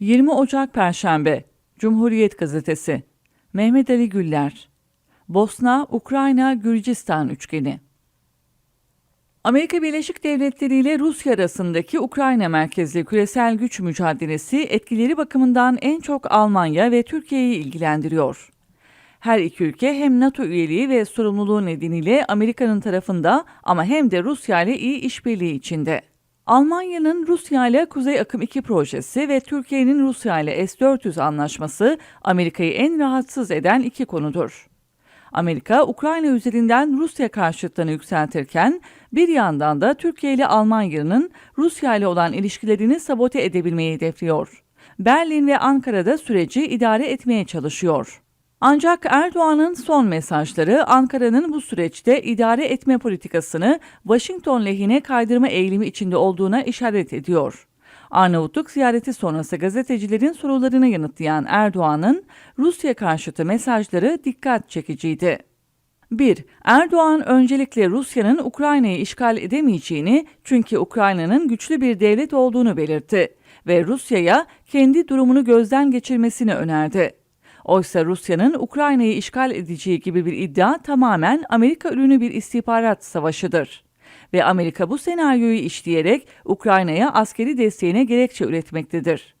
20 Ocak Perşembe Cumhuriyet Gazetesi Mehmet Ali Güller Bosna, Ukrayna, Gürcistan üçgeni Amerika Birleşik Devletleri ile Rusya arasındaki Ukrayna merkezli küresel güç mücadelesi etkileri bakımından en çok Almanya ve Türkiye'yi ilgilendiriyor. Her iki ülke hem NATO üyeliği ve sorumluluğu nedeniyle Amerika'nın tarafında ama hem de Rusya ile iyi işbirliği içinde. Almanya'nın Rusya ile Kuzey Akım 2 projesi ve Türkiye'nin Rusya ile S-400 anlaşması Amerika'yı en rahatsız eden iki konudur. Amerika, Ukrayna üzerinden Rusya karşıtlığını yükseltirken bir yandan da Türkiye ile Almanya'nın Rusya ile olan ilişkilerini sabote edebilmeyi hedefliyor. Berlin ve Ankara'da süreci idare etmeye çalışıyor. Ancak Erdoğan'ın son mesajları Ankara'nın bu süreçte idare etme politikasını Washington lehine kaydırma eğilimi içinde olduğuna işaret ediyor. Arnavutluk ziyareti sonrası gazetecilerin sorularını yanıtlayan Erdoğan'ın Rusya karşıtı mesajları dikkat çekiciydi. 1. Erdoğan öncelikle Rusya'nın Ukrayna'yı işgal edemeyeceğini çünkü Ukrayna'nın güçlü bir devlet olduğunu belirtti ve Rusya'ya kendi durumunu gözden geçirmesini önerdi. Oysa Rusya'nın Ukrayna'yı işgal edeceği gibi bir iddia tamamen Amerika ürünü bir istihbarat savaşıdır. Ve Amerika bu senaryoyu işleyerek Ukrayna'ya askeri desteğine gerekçe üretmektedir.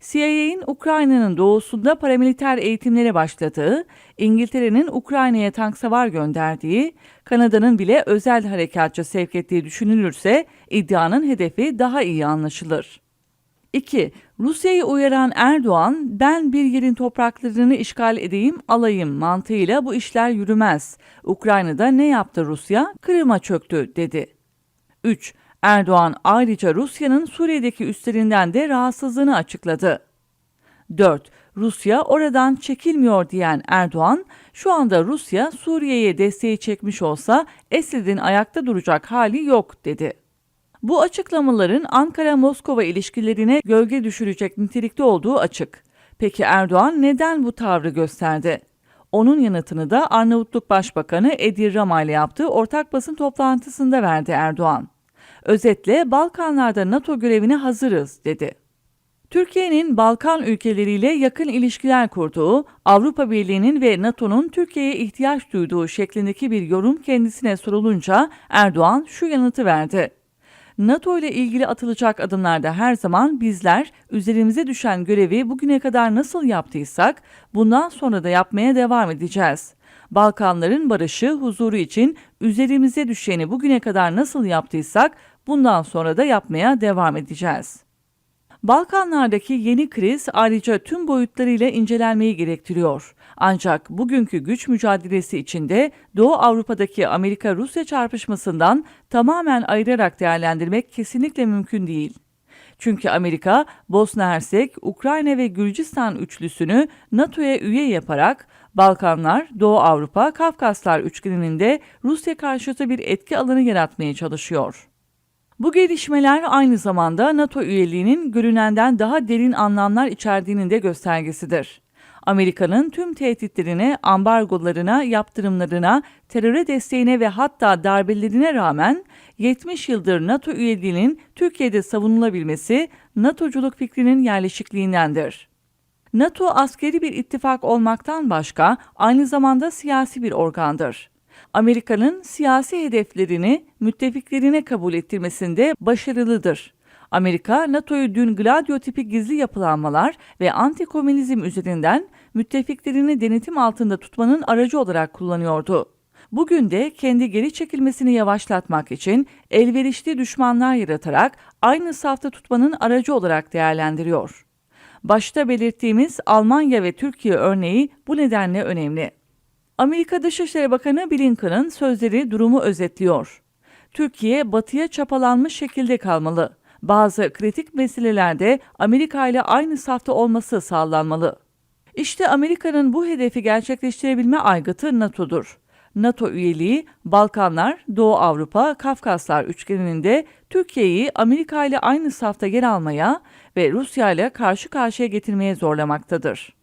CIA'in Ukrayna'nın doğusunda paramiliter eğitimlere başladığı, İngiltere'nin Ukrayna'ya tank savar gönderdiği, Kanada'nın bile özel harekatçı sevk ettiği düşünülürse iddianın hedefi daha iyi anlaşılır. 2. Rusya'yı uyaran Erdoğan, ben bir yerin topraklarını işgal edeyim, alayım mantığıyla bu işler yürümez. Ukrayna'da ne yaptı Rusya? Kırım'a çöktü, dedi. 3. Erdoğan ayrıca Rusya'nın Suriye'deki üstlerinden de rahatsızlığını açıkladı. 4. Rusya oradan çekilmiyor diyen Erdoğan, şu anda Rusya Suriye'ye desteği çekmiş olsa Esed'in ayakta duracak hali yok dedi. Bu açıklamaların Ankara-Moskova ilişkilerine gölge düşürecek nitelikte olduğu açık. Peki Erdoğan neden bu tavrı gösterdi? Onun yanıtını da Arnavutluk Başbakanı Edir Rama ile yaptığı ortak basın toplantısında verdi Erdoğan. Özetle Balkanlarda NATO görevine hazırız dedi. Türkiye'nin Balkan ülkeleriyle yakın ilişkiler kurduğu, Avrupa Birliği'nin ve NATO'nun Türkiye'ye ihtiyaç duyduğu şeklindeki bir yorum kendisine sorulunca Erdoğan şu yanıtı verdi. NATO ile ilgili atılacak adımlarda her zaman bizler üzerimize düşen görevi bugüne kadar nasıl yaptıysak bundan sonra da yapmaya devam edeceğiz. Balkanların barışı, huzuru için üzerimize düşeni bugüne kadar nasıl yaptıysak bundan sonra da yapmaya devam edeceğiz. Balkanlardaki yeni kriz ayrıca tüm boyutlarıyla incelenmeyi gerektiriyor. Ancak bugünkü güç mücadelesi içinde Doğu Avrupa'daki Amerika-Rusya çarpışmasından tamamen ayırarak değerlendirmek kesinlikle mümkün değil. Çünkü Amerika, Bosna Hersek, Ukrayna ve Gürcistan üçlüsünü NATO'ya üye yaparak Balkanlar, Doğu Avrupa, Kafkaslar üçgeninde Rusya karşıtı bir etki alanı yaratmaya çalışıyor. Bu gelişmeler aynı zamanda NATO üyeliğinin görünenden daha derin anlamlar içerdiğinin de göstergesidir. Amerika'nın tüm tehditlerine, ambargolarına, yaptırımlarına, teröre desteğine ve hatta darbelerine rağmen 70 yıldır NATO üyeliğinin Türkiye'de savunulabilmesi NATO'culuk fikrinin yerleşikliğindendir. NATO askeri bir ittifak olmaktan başka aynı zamanda siyasi bir organdır. Amerika'nın siyasi hedeflerini müttefiklerine kabul ettirmesinde başarılıdır. Amerika, NATO'yu dün Gladio tipi gizli yapılanmalar ve antikomünizm üzerinden müttefiklerini denetim altında tutmanın aracı olarak kullanıyordu. Bugün de kendi geri çekilmesini yavaşlatmak için elverişli düşmanlar yaratarak aynı safta tutmanın aracı olarak değerlendiriyor. Başta belirttiğimiz Almanya ve Türkiye örneği bu nedenle önemli. Amerika Dışişleri Bakanı Blinken'ın sözleri durumu özetliyor. Türkiye batıya çapalanmış şekilde kalmalı. Bazı kritik meselelerde Amerika ile aynı safta olması sağlanmalı. İşte Amerika'nın bu hedefi gerçekleştirebilme aygıtı NATO'dur. NATO üyeliği Balkanlar, Doğu Avrupa, Kafkaslar üçgeninde Türkiye'yi Amerika ile aynı safta yer almaya ve Rusya ile karşı karşıya getirmeye zorlamaktadır.